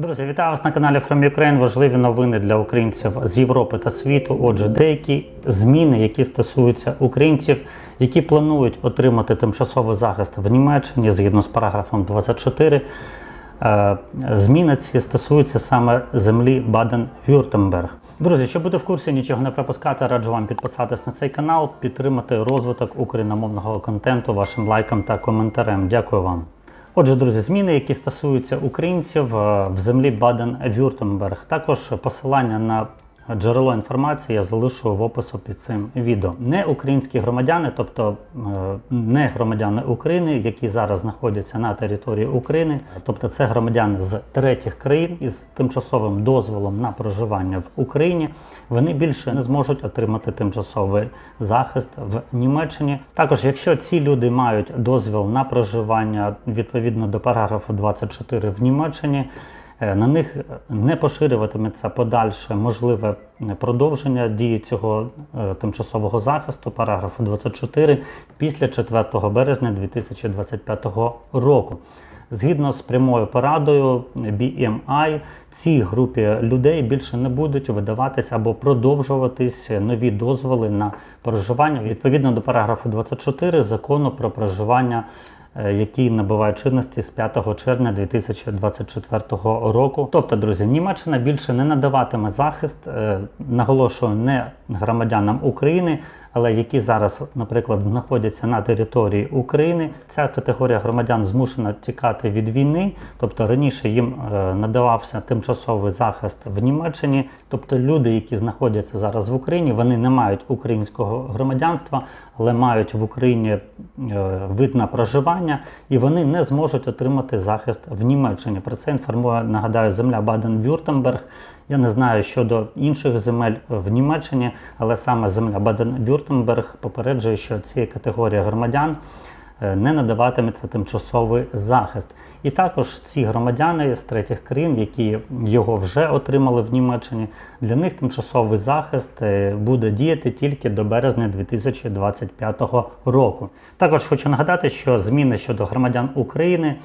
Друзі, вітаю вас на каналі From Ukraine. Важливі новини для українців з Європи та світу. Отже, деякі зміни, які стосуються українців, які планують отримати тимчасовий захист в Німеччині згідно з параграфом 24. Е, Зміни ці стосуються саме землі Баден-Вюртемберг. Друзі, щоб бути в курсі, нічого не пропускати, раджу вам підписатись на цей канал, підтримати розвиток україномовного контенту вашим лайком та коментарем. Дякую вам. Отже, друзі, зміни, які стосуються українців е, в землі Баден-Вюртемберг. Також посилання на джерело інформації я залишу в опису під цим відео. Не українські громадяни, тобто е, не громадяни України, які зараз знаходяться на території України, тобто це громадяни з третіх країн із тимчасовим дозволом на проживання в Україні. Вони більше не зможуть отримати тимчасовий захист в Німеччині. Також, якщо ці люди мають дозвіл на проживання відповідно до параграфу 24 в Німеччині. Е, На них не поширюватиметься подальше можливе продовження дії цього е, тимчасового захисту, параграфу 24, після 4 березня 2025 року. Згідно з прямою порадою BMI, цій групі людей більше не будуть видаватись або продовжуватись нові дозволи на проживання відповідно до параграфу 24 закону про проживання який набуває чинності з 5 червня 2024 року. Тобто, друзі, Німеччина більше не надаватиме захист, е, наголошую, не громадянам України, але які зараз, наприклад, знаходяться на території України. Ця категорія громадян змушена тікати від війни, тобто раніше їм е, надавався тимчасовий захист в Німеччині. Тобто люди, які знаходяться зараз в Україні, вони не мають українського громадянства, але мають в Україні е, вид на проживання, і вони не зможуть отримати захист в Німеччині. Про це інформує, нагадаю, земля Баден-Вюртемберг. Я не знаю щодо інших земель в Німеччині, але саме земля Баден-Вюртемберг попереджує, що цієї категорії громадян е, не надаватиметься тимчасовий захист. І також ці громадяни з третіх країн, які його вже отримали в Німеччині, для них тимчасовий захист е, буде діяти тільки до березня 2025 року. Також хочу нагадати, що зміни щодо громадян України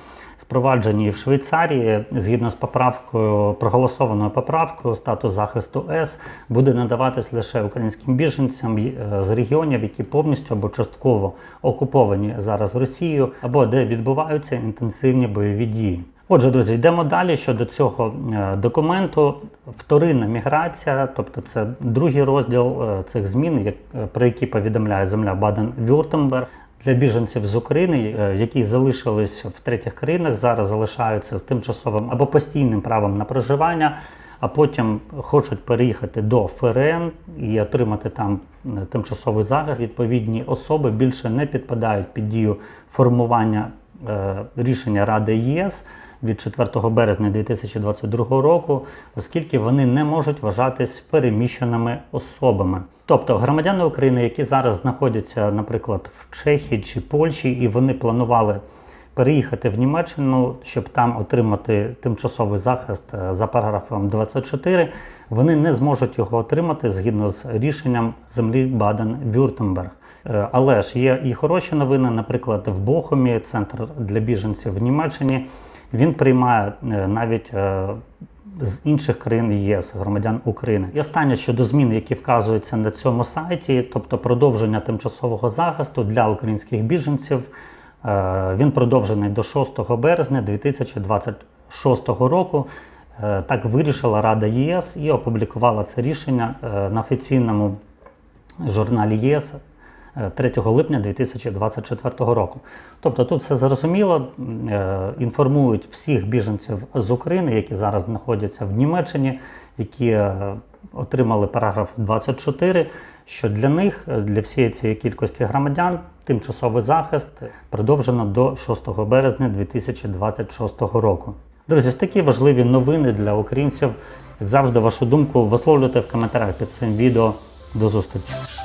впроваджені в Швейцарії згідно з поправкою, проголосованою поправкою, статус захисту С буде надаватись лише українським біженцям е, з регіонів, які повністю або частково окуповані зараз Росією, або де відбуваються інтенсивні бойові дії. Отже, друзі, йдемо далі щодо цього е, документу. Вторинна міграція, тобто це другий розділ е, цих змін, як- про які повідомляє земля Баден-Вюртемберг. Для біженців з України, е, які залишились в третіх країнах, зараз залишаються з тимчасовим або постійним правом на проживання, а потім хочуть переїхати до ФРН і отримати там е, тимчасовий захист. Відповідні особи більше не підпадають під дію формування е, рішення Ради ЄС від 4 березня 2022 року, оскільки вони не можуть вважатись переміщеними особами. Тобто громадяни України, які зараз знаходяться, наприклад, в Чехії чи Польщі, і вони планували переїхати в Німеччину, щоб там отримати тимчасовий захист е, за параграфом 24, вони не зможуть його отримати згідно з рішенням землі Баден-Вюртемберг. Е, Але ж є і хороші новини, наприклад, в Бохумі, центр для біженців в Німеччині, він приймає е, навіть е, з інших країн ЄС, громадян України. І останнє щодо змін, які вказуються на цьому сайті, тобто продовження тимчасового захисту для українських біженців, е, він продовжений до 6 березня 2026 року. Так вирішила Рада ЄС і опублікувала це рішення на офіційному журналі ЄС 3 липня 2024 року. Тобто тут все зрозуміло, е, інформують всіх біженців з України, які зараз знаходяться в Німеччині, які е, отримали параграф 24, що для них, е, для всієї цієї кількості громадян, тимчасовий захист продовжено до 6 березня 2026 року. Друзі, такі важливі новини для українців. Як завжди, вашу думку висловлюйте в коментарях під цим відео. До зустрічі!